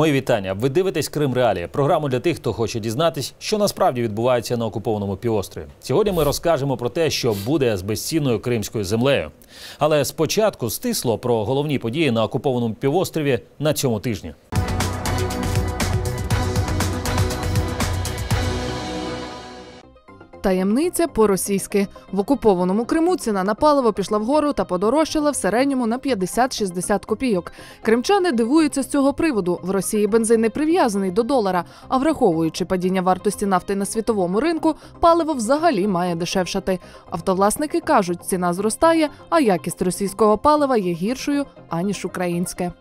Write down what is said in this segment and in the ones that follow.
Мої вітання. Ви дивитесь Крим Реалія, програму для тих, хто хоче дізнатись, що насправді відбувається на окупованому півострові. Сьогодні ми розкажемо про те, що буде з безцінною кримською землею. Але спочатку стисло про головні події на окупованому півострові на цьому тижні. Таємниця по-російськи в окупованому Криму ціна на паливо пішла вгору та подорожчала в середньому на 50-60 копійок. Кримчани дивуються з цього приводу. В Росії бензин не прив'язаний до долара, а враховуючи падіння вартості нафти на світовому ринку, паливо взагалі має дешевшати. Автовласники кажуть, ціна зростає, а якість російського палива є гіршою аніж українське.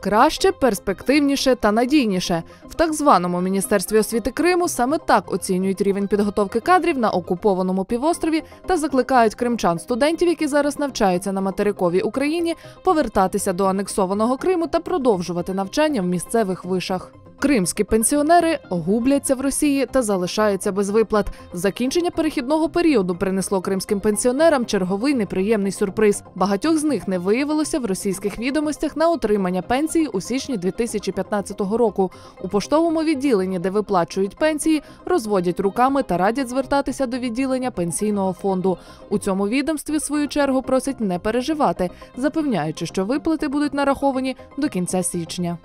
Краще, перспективніше та надійніше в так званому міністерстві освіти Криму саме так оцінюють рівень підготовки кадрів на окупованому півострові та закликають кримчан студентів, які зараз навчаються на материковій Україні, повертатися до анексованого Криму та продовжувати навчання в місцевих вишах. Кримські пенсіонери губляться в Росії та залишаються без виплат. Закінчення перехідного періоду принесло кримським пенсіонерам черговий неприємний сюрприз. Багатьох з них не виявилося в російських відомостях на отримання пенсії у січні 2015 року. У поштовому відділенні, де виплачують пенсії, розводять руками та радять звертатися до відділення пенсійного фонду. У цьому відомстві свою чергу просять не переживати, запевняючи, що виплати будуть нараховані до кінця січня.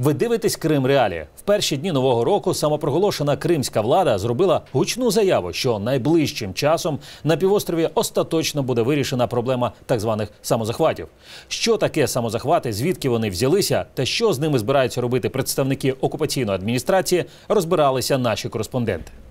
Ви дивитесь Крим Реалії. В перші дні нового року самопроголошена кримська влада зробила гучну заяву, що найближчим часом на півострові остаточно буде вирішена проблема так званих самозахватів. Що таке самозахвати, звідки вони взялися, та що з ними збираються робити представники окупаційної адміністрації, розбиралися наші кореспонденти. –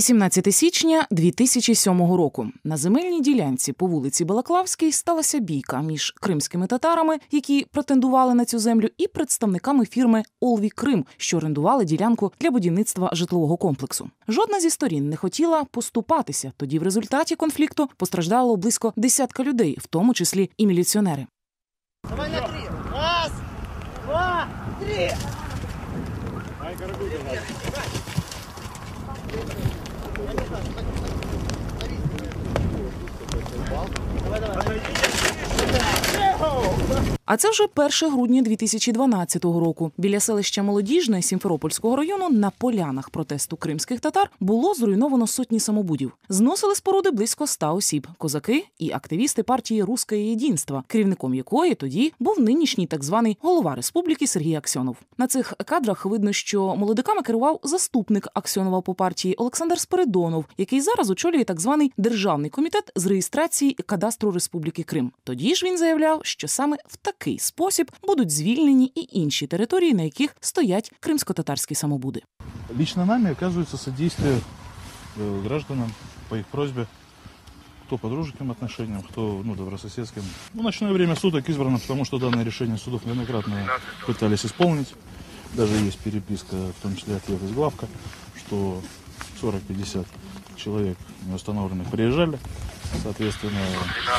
18 січня 2007 року на земельній ділянці по вулиці Балаклавській сталася бійка між кримськими татарами, які претендували на цю землю, і представниками фірми Олві Крим, що орендували ділянку для будівництва житлового комплексу. Жодна зі сторін не хотіла поступатися. Тоді в результаті конфлікту постраждало близько десятка людей, в тому числі і міліціонери. Давай на три. Раз, два, три. Давай, давай. А це вже 1 грудня 2012 року. Біля селища Молодіжне Сімферопольського району на полянах протесту кримських татар було зруйновано сотні самобудів. Зносили споруди близько ста осіб, козаки і активісти партії Руське єдинство, керівником якої тоді був нинішній так званий голова республіки Сергій Аксьонов. На цих кадрах видно, що молодиками керував заступник Аксьонова по партії Олександр Спиридонов, який зараз очолює так званий державний комітет з реєстрації кадастру Республіки Крим. Тоді ж він заявляв, що саме в такий спосіб будуть звільнені і інші території, на яких стоять кримсько-татарські самобуди. Лично нами оказывается содействие э, гражданам по их просьбе, кто по дружеским отношениям, кто ну, добрососедским. Ну, ночное время суток избрано, потому что данное решение судов неоднократно пытались исполнить. Даже есть переписка, в том числе ответ из главка, что 40-50 человек неустановленных приезжали, соответственно,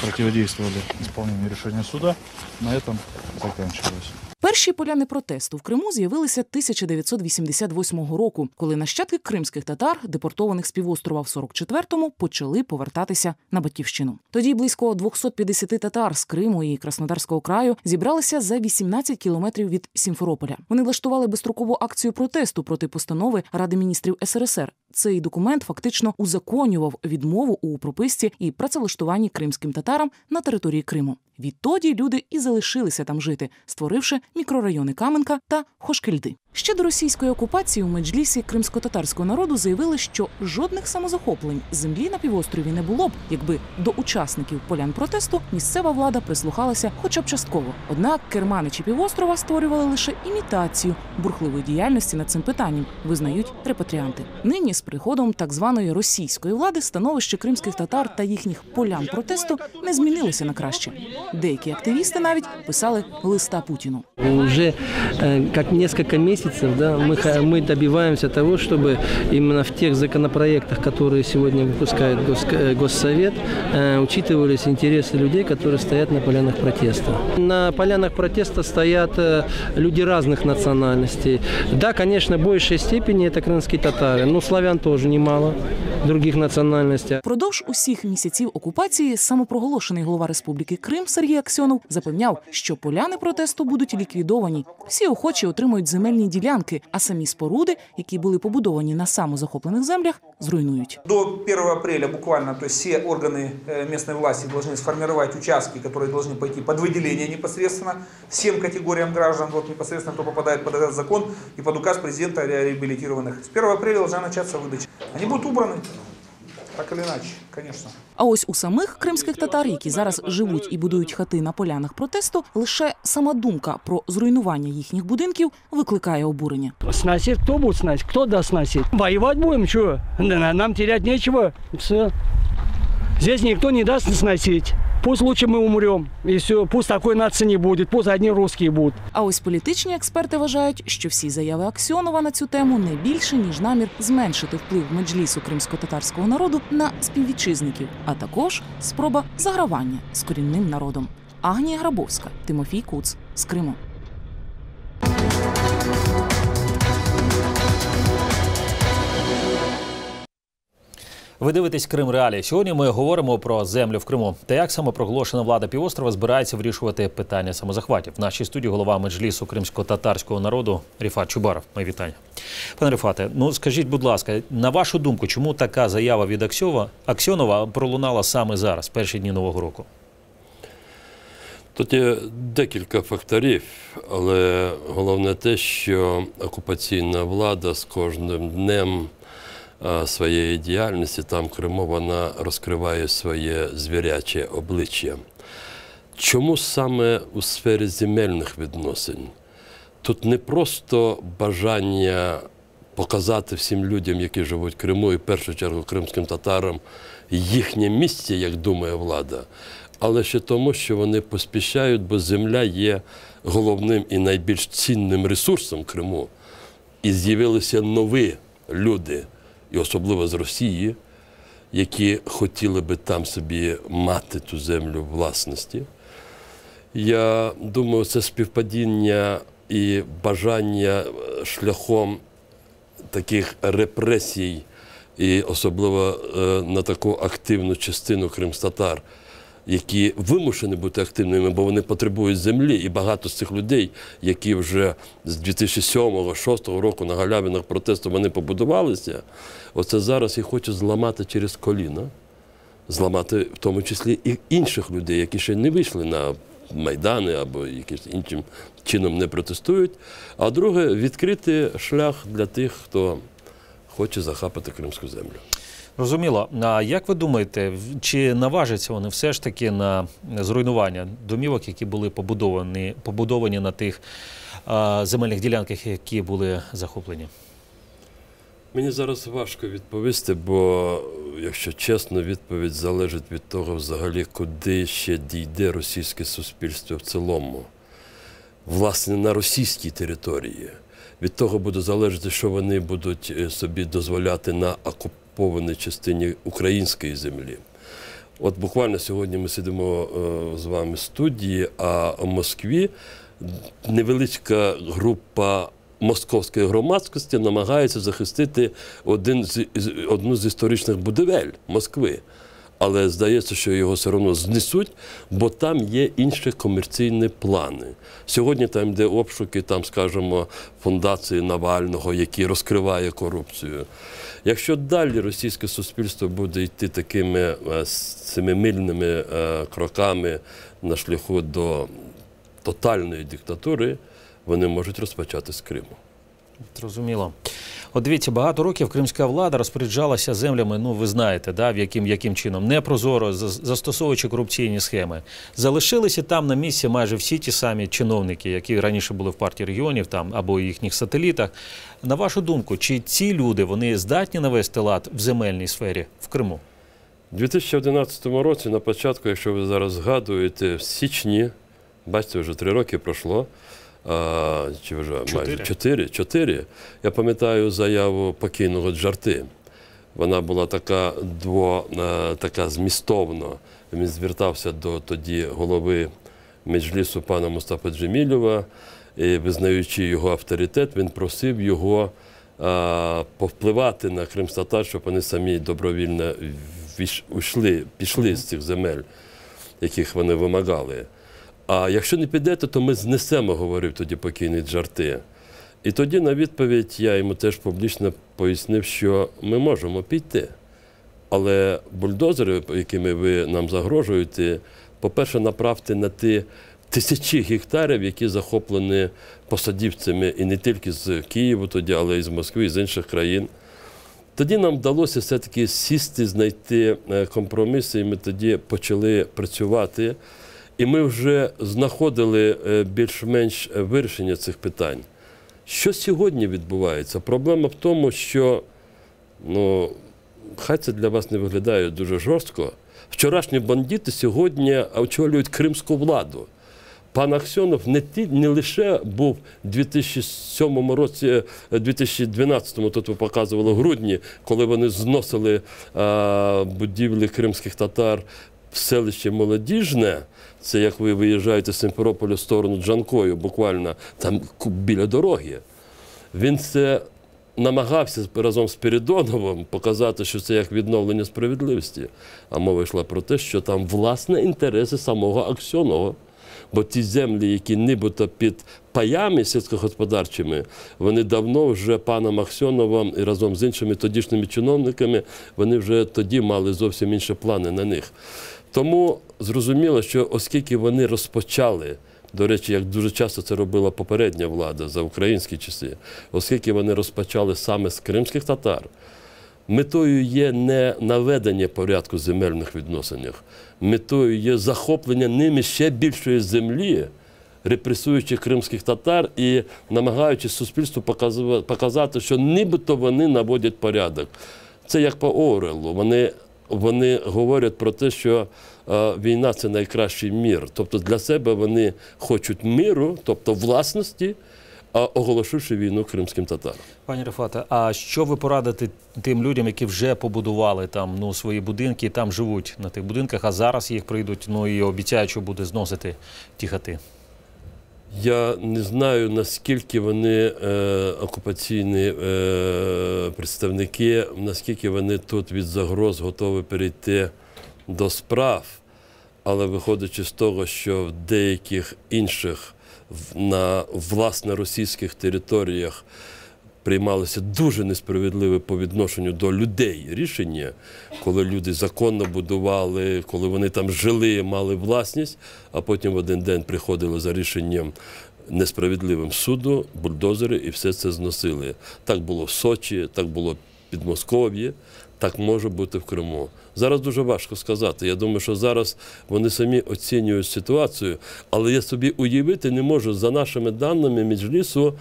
противодействовали исполнению решения суда. На этом заканчивалось. Перші поляни протесту в Криму з'явилися 1988 року, коли нащадки кримських татар, депортованих з півострова в 44-му, почали повертатися на батьківщину. Тоді близько 250 татар з Криму і Краснодарського краю зібралися за 18 кілометрів від Сімферополя. Вони влаштували безстрокову акцію протесту проти постанови Ради міністрів СРСР. Цей документ фактично узаконював відмову у прописці і працевлаштуванні кримським татарам на території Криму. Відтоді люди і залишилися там жити, створивши мікрорайони Каменка та Хошкельди. Ще до російської окупації у меджлісі кримсько-татарського народу заявили, що жодних самозахоплень землі на півострові не було б, якби до учасників полян протесту місцева влада прислухалася хоча б частково. Однак керманичі півострова створювали лише імітацію бурхливої діяльності над цим питанням, визнають репатріанти. Нині з приходом так званої російської влади становище кримських татар та їхніх полян протесту не змінилося на краще. Деякі активісти навіть писали листа Путіну. Уже э, как несколько месяцев да, мы, ха- мы добиваемся того, чтобы именно в тех законопроектах, которые сегодня выпускает Гос- э, Госсовет, э, учитывались интересы людей, которые стоят на полянах протеста. На полянах протеста стоят э, люди разных национальностей. Да, конечно, в большей степени это крымские татары, но славян тоже немало, других национальностей. Продовж усіх місяців окупації самопроголошений голова Республіки Крим Сергій Аксьонов запевняв, що поляни протесту будуть ліквідовані. Всі охочі отримують земельні ділянки, а самі споруди, які були побудовані на самозахоплених землях, зруйнують. До 1 апреля буквально, то есть все органы э, местной власти должны сформировать участки, которые должны пойти под выделение непосредственно всем категориям граждан, вот непосредственно кто попадает под этот закон и под указ президента о реабилитированных. С 1 апреля должна начаться выдача. Они будут убраны, так или иначе, конечно. А ось у самих кримських татар, які зараз живуть і будують хати на полянах протесту, лише сама думка про зруйнування їхніх будинків викликає обурення. Сносить хто буде сносить? Кто дасть сносить? Воювати будем, що? Нам терять нічого. Все. Здесь никто не даст сносить. Пусть лучше мы умрем. И все. Пусть такой нации не будет. Пусть одни русские будут. А ось політичні експерти вважають, що всі заяви Аксьонова на цю тему не більше ніж намір зменшити вплив меджлісу кримсько-татарського народу на співвітчизників, а також спроба загравання з корінним народом. Агнія Грабовська, Тимофій Куц з Криму. Ви дивитесь Крим Реалії. Сьогодні ми говоримо про землю в Криму та як самопроголошена влада півострова збирається вирішувати питання самозахватів. В нашій студії голова меджлісу кримсько-татарського народу Ріфат Чубаров. Мої вітання. Пане Ріфате, ну скажіть, будь ласка, на вашу думку, чому така заява від Аксьова Аксьонова пролунала саме зараз, перші дні нового року? Тут є декілька факторів, але головне те, що окупаційна влада з кожним днем своєї діяльності там в Криму вона розкриває своє звіряче обличчя. Чому саме у сфері земельних відносин? Тут не просто бажання показати всім людям, які живуть в Криму, і в першу чергу кримським татарам, їхнє місце, як думає влада, але ще тому, що вони поспішають, бо земля є головним і найбільш цінним ресурсом Криму. І з'явилися нові люди, і особливо з Росії, які хотіли би там собі мати ту землю власності. Я думаю, це співпадіння і бажання е, шляхом таких репресій, і особливо е, на таку активну частину кримстатар, які вимушені бути активними, бо вони потребують землі. І багато з цих людей, які вже з 2007-2006 року на галявинах протесту вони побудувалися, оце зараз їх хочуть зламати через коліна зламати в тому числі і інших людей, які ще не вийшли на майдани або якимось іншим чином не протестують. А друге, відкрити шлях для тих, хто хоче захапати кримську землю. Розуміло. А як ви думаєте, чи наважаться вони все ж таки на зруйнування домівок, які були побудовані, побудовані на тих а, земельних ділянках, які були захоплені? Мені зараз важко відповісти, бо, якщо чесно, відповідь залежить від того, взагалі, куди ще дійде російське суспільство в цілому. Власне, на російській території. Від того буде залежати, що вони будуть е, собі дозволяти на окупованій частині української землі. От буквально сьогодні ми сидимо е, з вами в студії, а в Москві невеличка група московської громадськості намагається захистити один з, одну з історичних будівель Москви. Але здається, що його все одно знесуть, бо там є інші комерційні плани. Сьогодні там йде обшуки, там, скажімо, фундації Навального, які розкриває корупцію. Якщо далі російське суспільство буде йти такими семимильними е, кроками на шляху до тотальної диктатури, вони можуть розпочати з Криму. Зрозуміло. От дивіться, багато років кримська влада розпоряджалася землями, ну ви знаєте, да, в яким, яким чином, непрозоро, застосовуючи корупційні схеми. Залишилися там на місці майже всі ті самі чиновники, які раніше були в партії регіонів там або їхніх сателітах. На вашу думку, чи ці люди вони здатні навести лад в земельній сфері в Криму? У 2011 році, на початку, якщо ви зараз згадуєте, в січні, бачите, вже три роки пройшло. А, чи вже майже Чотири. чотири. Я пам'ятаю заяву покійного Джарти. Вона була така дво, е, така змістовна. Він звертався до тоді голови меджлісу пана Мустафа Джемілєва, і визнаючи його авторитет, він просив його а, повпливати на кримстатар, щоб вони самі добровільно віш- ушли, пішли з цих земель, яких вони вимагали. А якщо не підете, то ми знесемо, говорив тоді покійний Джарти. І тоді на відповідь я йому теж публічно пояснив, що ми можемо піти. Але бульдозери, якими ви нам загрожуєте, по-перше, направте на ті тисячі гектарів, які захоплені посадівцями і не тільки з Києва тоді, але й з Москви, і з інших країн. Тоді нам вдалося все-таки сісти, знайти е, компроміси, і ми тоді почали працювати. І ми вже знаходили е, більш-менш е, вирішення цих питань. Що сьогодні відбувається? Проблема в тому, що ну, хай це для вас не виглядає дуже жорстко. Вчорашні бандити сьогодні очолюють кримську владу. Пан Аксьонов не, ті, не лише був у 2007 році, е, 2012-му, тут ви показували в грудні, коли вони зносили а, будівлі кримських татар в селище Молодіжне. Це як ви виїжджаєте з Симферополя в сторону Джанкою, буквально там біля дороги. Він це намагався разом з Передоновим показати, що це як відновлення справедливості. А мова йшла про те, що там власне інтереси самого Аксьонова. Бо ті землі, які нібито під паями сільськогосподарчими, вони давно вже паном Аксьоновим і разом з іншими тодішніми чиновниками, вони вже тоді мали зовсім інші плани на них. Тому зрозуміло, що оскільки вони розпочали, до речі, як дуже часто це робила попередня влада за українські часи, оскільки вони розпочали саме з кримських татар, метою є не наведення порядку земельних відносинах, метою є захоплення ними ще більшої землі, репресуючи кримських татар і намагаючись суспільству показати, що нібито вони наводять порядок. Це як по Орелу. Вони, вони говорять про те, що е, війна це найкращий мір. Тобто для себе вони хочуть миру, тобто власності, оголошивши війну кримським татарам. Пані Рефате, а що ви порадите тим людям, які вже побудували там ну, свої будинки і там живуть на тих будинках, а зараз їх прийдуть, ну і обіцяють, що буде зносити ті хати? Я не знаю, наскільки вони е, окупаційні е, представники, наскільки вони тут від загроз готові перейти до справ, але виходячи з того, що в деяких інших на власне російських територіях приймалося дуже несправедливе по відношенню до людей рішення, коли люди законно будували, коли вони там жили, мали власність, а потім в один день приходили за рішенням несправедливим суду, бульдозери і все це зносили. Так було в Сочі, так було в Підмосков'ї, так може бути в Криму. Зараз дуже важко сказати. Я думаю, що зараз вони самі оцінюють ситуацію, але я собі уявити не можу за нашими даними Меджлісу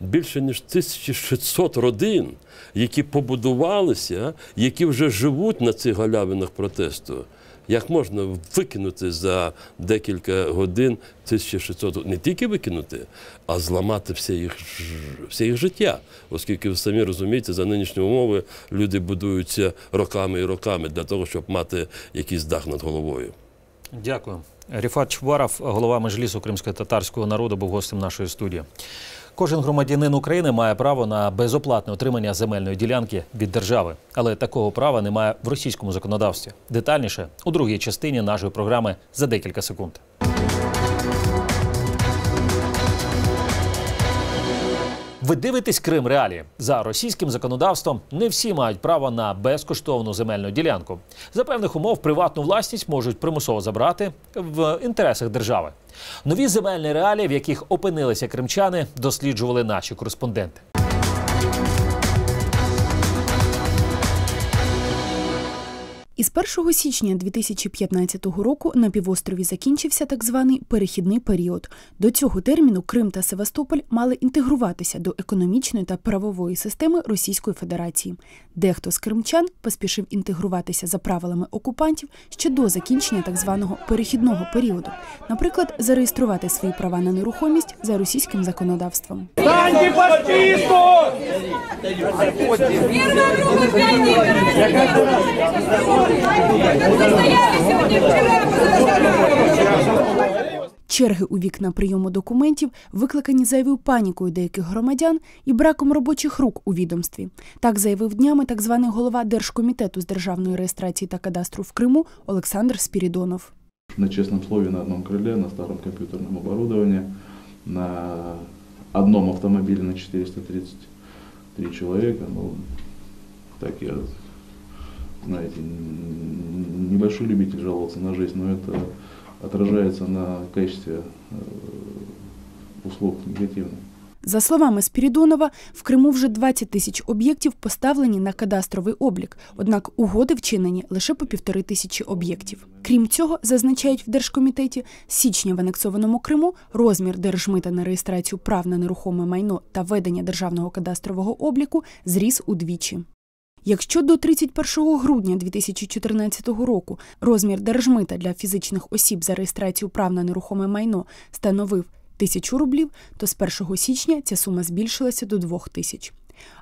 більше ніж 1600 родин, які побудувалися, які вже живуть на цих галявинах протесту. Як можна викинути за декілька годин 1600, не тільки викинути, а зламати все їх, все їх життя. Оскільки ви самі розумієте, за нинішні умови люди будуються роками і роками для того, щоб мати якийсь дах над головою. Дякую. Ріфат Чубаров, голова Межлісу кримсько-татарського народу, був гостем нашої студії. Кожен громадянин України має право на безоплатне отримання земельної ділянки від держави, але такого права немає в російському законодавстві. Детальніше у другій частині нашої програми за декілька секунд. Ви дивитесь Крим Реалі. За російським законодавством не всі мають право на безкоштовну земельну ділянку. За певних умов приватну власність можуть примусово забрати в інтересах держави. Нові земельні реалії, в яких опинилися кримчани, досліджували наші кореспонденти. Із 1 січня 2015 року на півострові закінчився так званий перехідний період. До цього терміну Крим та Севастополь мали інтегруватися до економічної та правової системи Російської Федерації. Дехто з кримчан поспішив інтегруватися за правилами окупантів ще до закінчення так званого перехідного періоду, наприклад, зареєструвати свої права на нерухомість за російським законодавством. Станьте! Черги у вікна прийому документів викликані зайвою панікою деяких громадян і браком робочих рук у відомстві. Так заявив днями так званий голова Держкомітету з державної реєстрації та кадастру в Криму Олександр Спірідонов. На честном слове на одном крыле, на старом компьютерном оборудовании, на одном автомобиле на 433 человека. Ну, так я, знаете, небольшой любитель жаловаться на жизнь, но это отражается на качестве э, услуг негативно. За словами Спірідонова, в Криму вже 20 тисяч об'єктів поставлені на кадастровий облік, однак угоди вчинені лише по півтори тисячі об'єктів. Крім цього, зазначають в Держкомітеті, січня в анексованому Криму розмір держмита на реєстрацію прав на нерухоме майно та ведення державного кадастрового обліку зріс удвічі. Якщо до 31 грудня 2014 року розмір держмита для фізичних осіб за реєстрацію прав на нерухоме майно становив тисячу рублів, то з 1 січня ця сума збільшилася до 2 тисяч.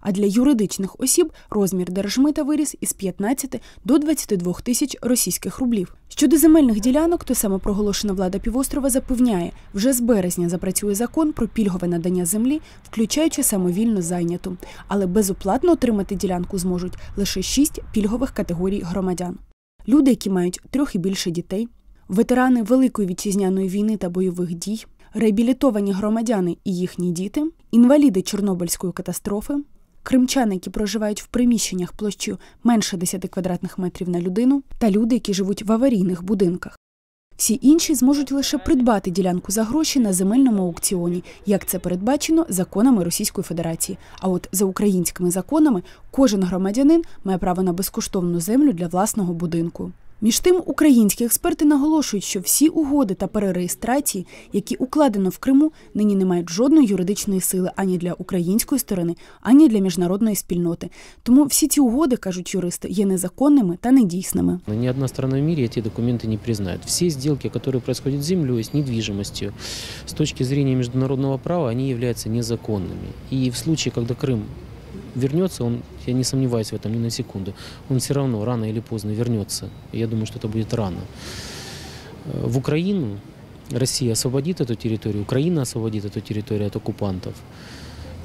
А для юридичних осіб розмір держмита виріс із 15 до 22 тисяч російських рублів. Щодо земельних ділянок, то самопроголошена влада півострова запевняє, вже з березня запрацює закон про пільгове надання землі, включаючи самовільно зайняту. Але безоплатно отримати ділянку зможуть лише шість пільгових категорій громадян. Люди, які мають трьох і більше дітей, ветерани Великої вітчизняної війни та бойових дій, реабілітовані громадяни і їхні діти, інваліди Чорнобильської катастрофи, кримчани, які проживають в приміщеннях площею менше 10 квадратних метрів на людину, та люди, які живуть в аварійних будинках. Всі інші зможуть лише придбати ділянку за гроші на земельному аукціоні, як це передбачено законами Російської Федерації. А от за українськими законами кожен громадянин має право на безкоштовну землю для власного будинку. Між тим, українські експерти наголошують, що всі угоди та перереєстрації, які укладено в Криму, нині не мають жодної юридичної сили ані для української сторони, ані для міжнародної спільноти. Тому всі ці угоди, кажуть юристи, є незаконними та недійсними. Но ни одна страна в мире эти документы не признает. Все сделки, которые происходят с землей, с недвижимостью, с точки зрения международного права, они являются незаконными. И в случае, когда Крым вернется, он, я не сомневаюсь в этом ни на секунду, он все равно рано или поздно вернется. И Я думаю, что это будет рано. Э, В Украину Россия освободит эту территорию, Украина освободит эту территорию от оккупантов.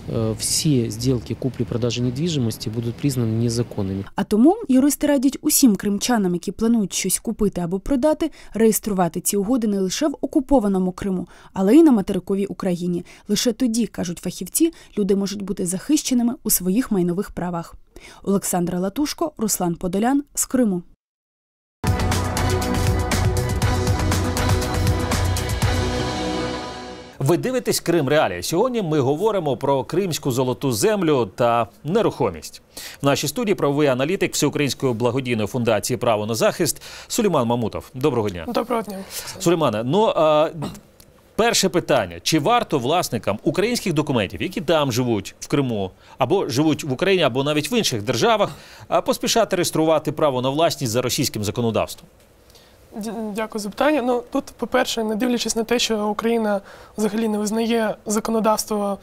Э, Все сделки купли-продажи недвижимости будут признаны незаконными. А тому юристи радять усім кримчанам, які планують щось купити або продати, реєструвати ці угоди не лише в окупованому Криму, але й на материковій Україні. Лише тоді, кажуть фахівці, люди можуть бути захищеними у своїх майнових правах. Олександра Латушко, Руслан Подолян з Криму. Ви дивитесь Крим Реалії. Сьогодні ми говоримо про кримську золоту землю та нерухомість. В нашій студії правовий аналітик Всеукраїнської благодійної фундації Право на захист Сулейман Мамутов. Доброго дня. Доброго дня. Сулеймане, ну а, перше питання: чи варто власникам українських документів, які там живуть в Криму, або живуть в Україні, або навіть в інших державах, поспішати реєструвати право на власність за російським законодавством? Дякую за питання. Ну тут, по-перше, не дивлячись на те, що Україна взагалі не визнає законодавство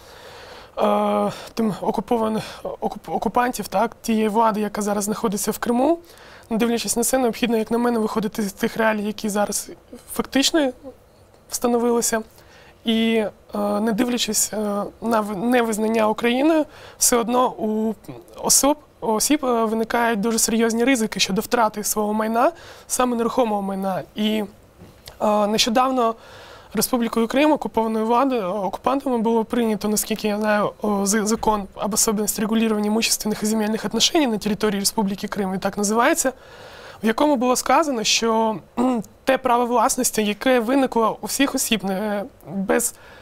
е, тим окупованих окуп, окупантів, так, тієї влади, яка зараз знаходиться в Криму. Не дивлячись на це, необхідно, як на мене, виходити з тих реалій, які зараз фактично встановилися. І е, не дивлячись е, на невизнання Україною, все одно у особ, осіб е, виникають дуже серйозні ризики щодо втрати свого майна, саме нерухомого майна. І е, нещодавно Республікою Крим, окупованою владою, окупантами було прийнято, наскільки я знаю, закон об особенности регулирования имущественных и земельных отношений на території Республіки Крим, і так називається, в якому було сказано, що те право власності, яке виникло у всіх осіб без е,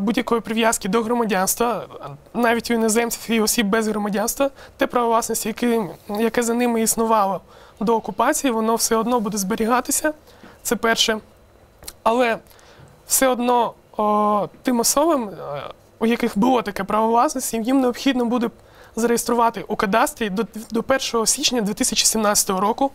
будь-якої прив'язки до громадянства, навіть у іноземців і осіб без громадянства, те право власності, яке, яке за ними існувало до окупації, воно все одно буде зберігатися. Це перше. Але все одно о, тим особам, е, у яких було таке право власності, їм необхідно буде зареєструвати у кадастрі до, до 1 січня 2017 року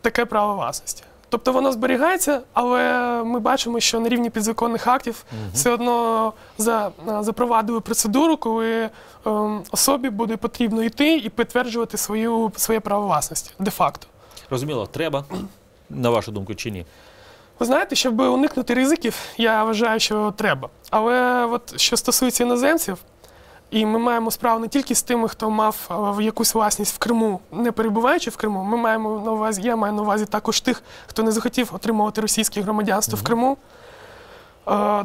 таке право власності. Тобто воно зберігається, але ми бачимо, що на рівні підзаконних актів все одно за, запровадили процедуру, коли ем, особі буде потрібно йти і підтверджувати свою, своє право власності де-факто. Розуміло, треба, на вашу думку, чи ні? Ви знаєте, щоб уникнути ризиків, я вважаю, що треба. Але от що стосується іноземців, і ми маємо справу не тільки з тими, хто мав якусь власність в Криму, не перебуваючи в Криму. Ми маємо на увазі, я маю на увазі також тих, хто не захотів отримувати російське громадянство в Криму.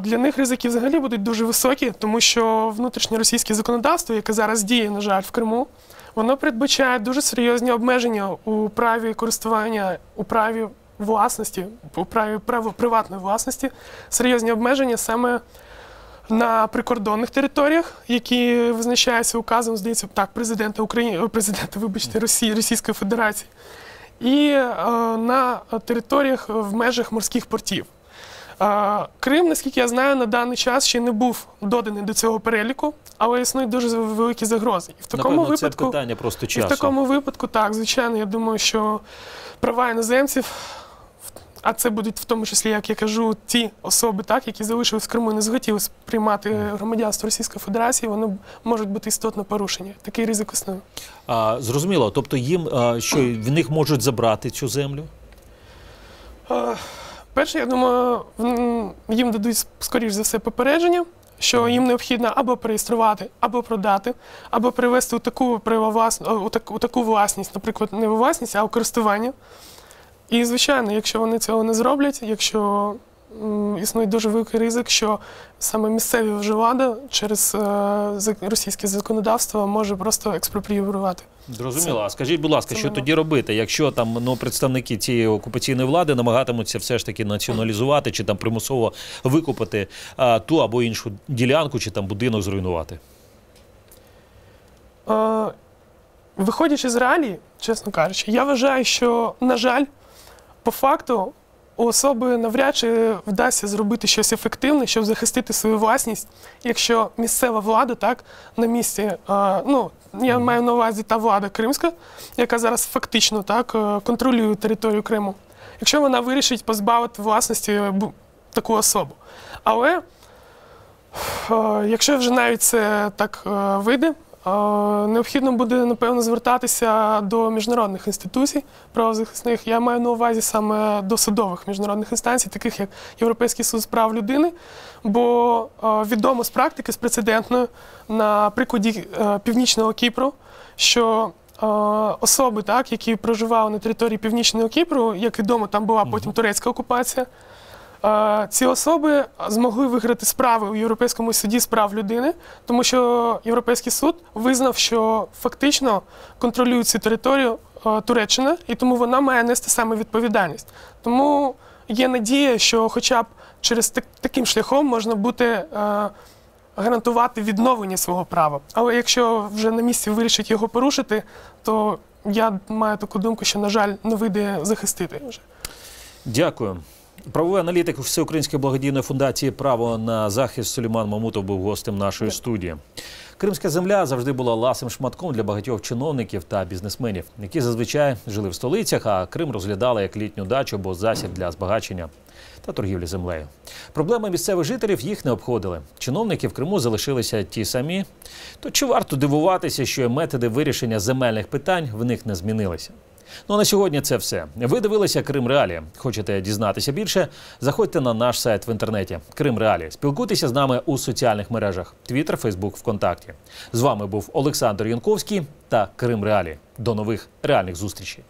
Для них ризики взагалі будуть дуже високі, тому що внутрішнє російське законодавство, яке зараз діє, на жаль, в Криму, воно передбачає дуже серйозні обмеження у праві користування, у праві власності, у праві право приватної власності, серйозні обмеження саме на прикордонних територіях, які визначаються указом, здається, так, президента України, президента, вибачте, Росії, Російської Федерації, і е, на територіях в межах морських портів. Е, Крим, наскільки я знаю, на даний час ще не був доданий до цього переліку, але існують дуже великі загрози. І в такому Напевно, випадку це питання просто і в такому випадку, так, звичайно, я думаю, що права іноземців, а це будуть в тому числі, як я кажу, ті особи, так, які залишились в Криму і не захотіли приймати громадянство Російської Федерації, вони можуть бути істотно порушені. Такий ризик існує. А, зрозуміло, тобто їм а, що в них можуть забрати цю землю? Е, Перше, я думаю, їм дадуть, скоріш за все, попередження, що їм необхідно або переєструвати, або продати, або привести у таку, правовлас- у таку, у таку власність, наприклад, не у власність, а у користування. І, звичайно, якщо вони цього не зроблять, якщо існує дуже великий ризик, що саме місцеві вже влада через е, російське законодавство може просто експропріювати. Зрозуміло. А скажіть, будь ласка, що тоді робити, якщо там ну, представники цієї окупаційної влади намагатимуться все ж таки націоналізувати чи там примусово викупити а, ту або іншу ділянку, чи там будинок зруйнувати? Е, Виходячи з реалії, чесно кажучи, я вважаю, що, на жаль, по факту у особи навряд чи вдасться зробити щось ефективне, щоб захистити свою власність, якщо місцева влада так на місці, ну я маю на увазі та влада кримська, яка зараз фактично так е, контролює територію Криму, якщо вона вирішить позбавити власності таку особу. Але Е, Якщо вже навіть це так е, вийде, необхідно буде, напевно, звертатися до міжнародних інституцій правозахисних. Я маю на увазі саме до судових міжнародних інстанцій, таких як Європейський суд з прав людини. Бо відомо з практики, з прецедентною, на прикладі е, Північного Кіпру, що особи, так, які проживали на території Північного Кіпру, як відомо, там була потім турецька окупація. Ці особи змогли виграти справи у Європейському суді з прав людини, тому що Європейський суд визнав, що фактично контролює цю територію Туреччина, і тому вона має нести саме відповідальність. Тому є надія, що хоча б через таким шляхом можна буде гарантувати відновлення свого права. Але якщо вже на місці вирішить його порушити, то я маю таку думку, що, на жаль, не вийде захистити вже. Дякую. Правовий аналітик Всеукраїнської благодійної фундації Право на захист Суліман Мамутов був гостем нашої студії. Кримська земля завжди була ласим шматком для багатьох чиновників та бізнесменів, які зазвичай жили в столицях, а Крим розглядали як літню дачу або засіб для збагачення та торгівлі землею. Проблеми місцевих жителів їх не обходили. Чиновники в Криму залишилися ті самі. То чи варто дивуватися, що методи вирішення земельних питань в них не змінилися? Ну а на сьогодні це все. Ви дивилися Крим Реалі. Хочете дізнатися більше? Заходьте на наш сайт в інтернеті Крим Реалі. Спілкуйтеся з нами у соціальних мережах Твіттер, Фейсбук, ВКонтакті. З вами був Олександр Янковський та Крим Реалі. До нових реальних зустрічей.